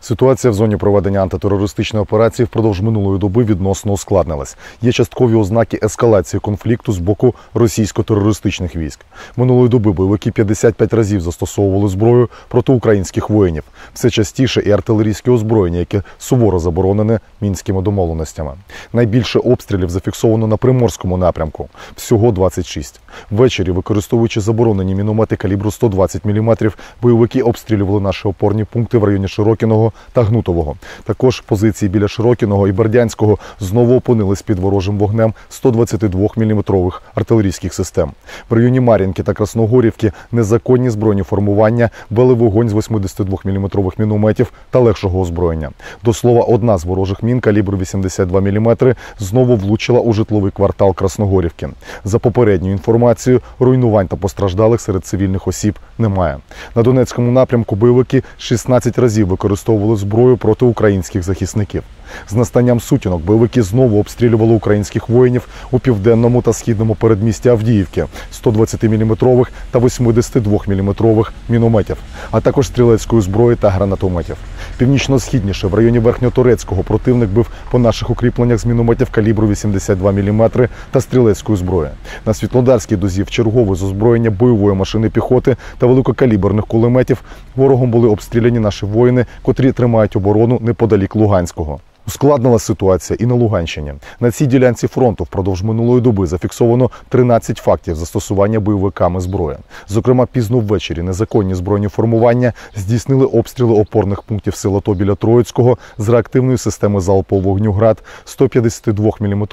Ситуація в зоні проведення антитерористичної операції впродовж минулої доби відносно ускладнилась. Є часткові ознаки ескалації конфлікту з боку російсько-терористичних військ. Минулої доби бойовики 55 разів застосовували зброю проти українських воїнів. Все частіше і артилерійське озброєння, яке суворо заборонене мінськими домовленостями. Найбільше обстрілів зафіксовано на приморському напрямку всього 26. Ввечері, використовуючи заборонені міномети калібру 120 мм, бойовики обстрілювали наші опорні пункти в районі Широкіного та Гнутового. Також позиції біля Широкіного і Бердянського знову опинились під ворожим вогнем 122 мм артилерійських систем. В районі Мар'їнки та Красногорівки незаконні збройні формування вели вогонь з 82 мм мінометів та легшого озброєння. До слова, одна з ворожих мін калібру 82 мм знову влучила у житловий квартал Красногорівки. За попередньою інформацією, руйнувань та постраждалих серед цивільних осіб немає. На Донецькому напрямку бойовики 16 разів використовували зброю проти українських захисників. З настанням сутінок бойовики знову обстрілювали українських воїнів у південному та східному передмісті Авдіївки 120-мм та 82-мм мінометів, а також стрілецької зброї та гранатометів. Північно-східніше в районі Верхньотурецького противник бив по наших укріпленнях з мінометів калібру 82 мм та стрілецької зброї. На Світлодарській дозі в чергове з озброєння бойової машини піхоти та великокаліберних кулеметів ворогом були обстріляні наші воїни, котрі тримають оборону неподалік Луганського. Ускладнила ситуація і на Луганщині. На цій ділянці фронту впродовж минулої доби зафіксовано 13 фактів застосування бойовиками зброї. Зокрема, пізно ввечері незаконні збройні формування здійснили обстріли опорних пунктів сил АТО біля Троїцького з реактивної системи залпового вогню «Град» 152 мм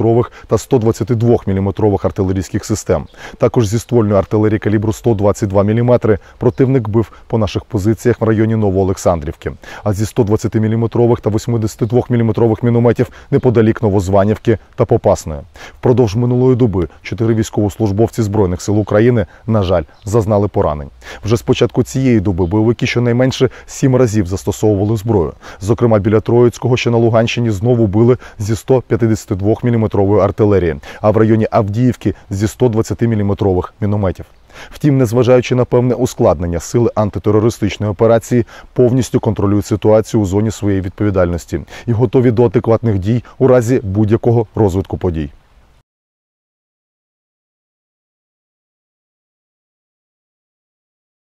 та 122 мм артилерійських систем. Також зі ствольної артилерії калібру 122 мм противник бив по наших позиціях в районі Новоолександрівки. А зі 120 мм та 82 мм мінометів неподалік Новозванівки та Попасної. Впродовж минулої доби чотири військовослужбовці Збройних сил України, на жаль, зазнали поранень. Вже з початку цієї доби бойовики щонайменше сім разів застосовували зброю. Зокрема, біля Троїцького, що на Луганщині знову били зі 152-мм артилерії, а в районі Авдіївки зі 120-мм мінометів. Втім, незважаючи на певне ускладнення, сили антитерористичної операції повністю контролюють ситуацію у зоні своєї відповідальності і готові до адекватних дій у разі будь-якого розвитку подій.